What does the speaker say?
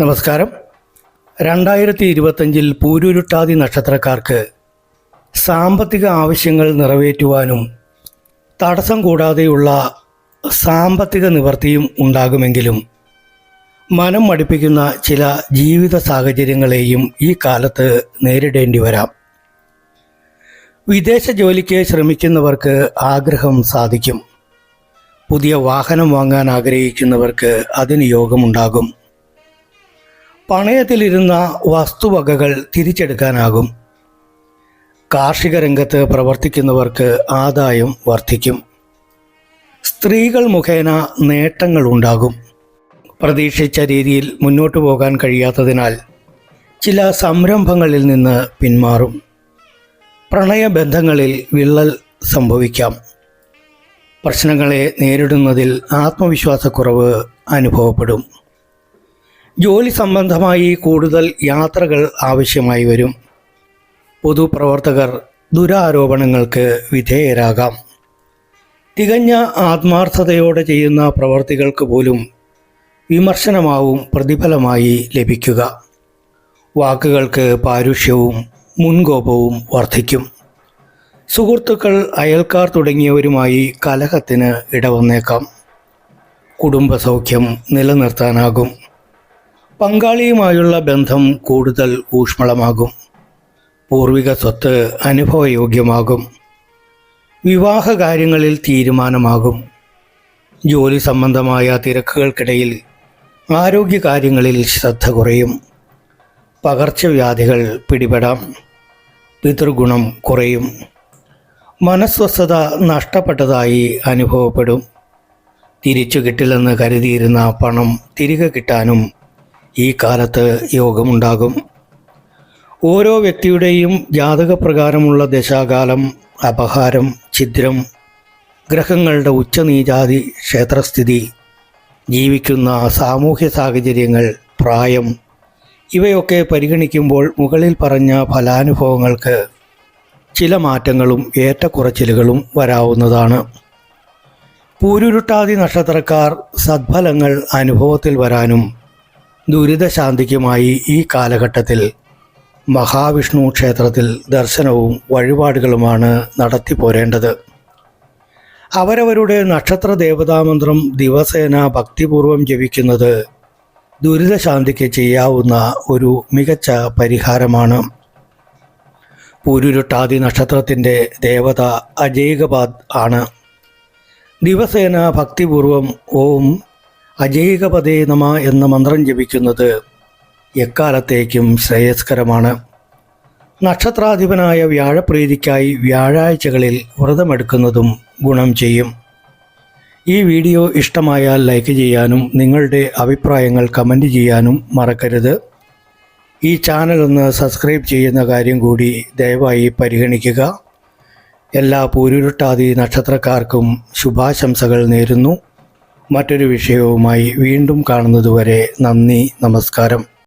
നമസ്കാരം. രണ്ടായിരത്തി ഇരുപത്തഞ്ചിൽ പൂരുരുട്ടാതി നക്ഷത്രക്കാർക്ക് സാമ്പത്തിക ആവശ്യങ്ങൾ നിറവേറ്റുവാനും തടസ്സം കൂടാതെയുള്ള സാമ്പത്തിക നിവർത്തിയും ഉണ്ടാകുമെങ്കിലും മനം മടിപ്പിക്കുന്ന ചില ജീവിത സാഹചര്യങ്ങളെയും ഈ കാലത്ത് നേരിടേണ്ടി വരാം. വിദേശ ജോലിക്ക് ശ്രമിക്കുന്നവർക്ക് ആഗ്രഹം സാധിക്കും. പുതിയ വാഹനം വാങ്ങാൻ ആഗ്രഹിക്കുന്നവർക്ക് അതിന് യോഗമുണ്ടാകും. പണയത്തിലിരുന്ന വസ്തുവകകൾ തിരിച്ചെടുക്കാനാകും. കാർഷിക രംഗത്ത് പ്രവർത്തിക്കുന്നവർക്ക് ആദായം വർദ്ധിക്കും. സ്ത്രീകൾ മുഖേന നേട്ടങ്ങൾ ഉണ്ടാകും. പ്രതീക്ഷിച്ച രീതിയിൽ മുന്നോട്ടു പോകാൻ കഴിയാത്തതിനാൽ ചില സംരംഭങ്ങളിൽ നിന്ന് പിന്മാറും. പ്രണയബന്ധങ്ങളിൽ വിള്ളൽ സംഭവിക്കാം. പ്രശ്നങ്ങളെ നേരിടുന്നതിൽ ആത്മവിശ്വാസക്കുറവ് അനുഭവപ്പെടും. ജോലി സംബന്ധമായി കൂടുതൽ യാത്രകൾ ആവശ്യമായി വരും. പൊതുപ്രവർത്തകർ ദുരാരോപണങ്ങൾക്ക് വിധേയരാകാം. തികഞ്ഞ ആത്മാർത്ഥതയോടെ ചെയ്യുന്ന പ്രവർത്തികൾക്ക് പോലും വിമർശനമാവും പ്രതിഫലമായി ലഭിക്കുക. വാക്കുകൾക്ക് പാരുഷ്യവും മുൻകോപവും വർദ്ധിക്കും. സുഹൃത്തുക്കൾ അയൽക്കാർ തുടങ്ങിയവരുമായി കലഹത്തിന് ഇടവന്നേക്കാം. കുടുംബസൗഖ്യം നിലനിർത്താനാകും. പങ്കാളിയുമായുള്ള ബന്ധം കൂടുതൽ ഊഷ്മളമാകും. പൂർവിക സ്വത്ത് അനുഭവയോഗ്യമാകും. വിവാഹ കാര്യങ്ങളിൽ തീരുമാനമാകും. ജോലി സംബന്ധമായ തിരക്കുകൾക്കിടയിൽ ആരോഗ്യകാര്യങ്ങളിൽ ശ്രദ്ധ കുറയും. പകർച്ചവ്യാധികൾ പിടിപെടാം. പിതൃഗുണം കുറയും. മനസ്വസ്ഥത നഷ്ടപ്പെട്ടതായി അനുഭവപ്പെടും. തിരിച്ചു കിട്ടില്ലെന്ന് കരുതിയിരുന്ന പണം തിരികെ കിട്ടാനും ഈ കാലത്ത് യോഗമുണ്ടാകും. ഓരോ വ്യക്തിയുടെയും ജാതകപ്രകാരമുള്ള ദശാകാലം അപഹാരം ഛിദ്രം ഗ്രഹങ്ങളുടെ ഉച്ചനീചാതി ക്ഷേത്രസ്ഥിതി ജീവിക്കുന്ന സാമൂഹ്യ സാഹചര്യങ്ങൾ പ്രായം ഇവയൊക്കെ പരിഗണിക്കുമ്പോൾ മുകളിൽ പറഞ്ഞ ഫലാനുഭവങ്ങൾക്ക് ചില മാറ്റങ്ങളും ഏറ്റക്കുറച്ചിലുകളും വരാവുന്നതാണ്. പൂരുരുട്ടാതി നക്ഷത്രക്കാർ സദ്ഫലങ്ങൾ അനുഭവത്തിൽ വരാനും ദുരിതശാന്തിക്കുമായി ഈ കാലഘട്ടത്തിൽ മഹാവിഷ്ണു ക്ഷേത്രത്തിൽ ദർശനവും വഴിപാടുകളുമാണ് നടത്തിപ്പോരേണ്ടത്. അവരവരുടെ നക്ഷത്ര ദേവതാമന്ത്രം ദിവസേന ഭക്തിപൂർവം ജപിക്കുന്നത് ദുരിതശാന്തിക്ക് ചെയ്യാവുന്ന ഒരു മികച്ച പരിഹാരമാണ്. പൂരുരുട്ടാതി നക്ഷത്രത്തിന്റെ ദേവത അജൈകപാദ് ആണ്. ദിവസേന ഭക്തിപൂർവം ഓം അജൈകപദേ നമ എന്ന മന്ത്രം ജപിക്കുന്നത് എക്കാലത്തേക്കും ശ്രേയസ്കരമാണ്. നക്ഷത്രാധിപനായ വ്യാഴപ്രീതിക്കായി വ്യാഴാഴ്ചകളിൽ വ്രതമെടുക്കുന്നതും ഗുണം ചെയ്യും. ഈ വീഡിയോ ഇഷ്ടമായാൽ ലൈക്ക് ചെയ്യാനും നിങ്ങളുടെ അഭിപ്രായങ്ങൾ കമന്റ് ചെയ്യാനും മറക്കരുത്. ഈ ചാനൽ ഒന്ന് സബ്സ്ക്രൈബ് ചെയ്യുന്ന കാര്യം കൂടി ദയവായി പരിഗണിക്കുക. എല്ലാ പൂരുരുട്ടാതി നക്ഷത്രക്കാർക്കും ശുഭാശംസകൾ നേരുന്നു. മറ്റൊരു വിഷയവുമായി വീണ്ടും കാണുന്നതുവരെ നന്ദി നമസ്കാരം.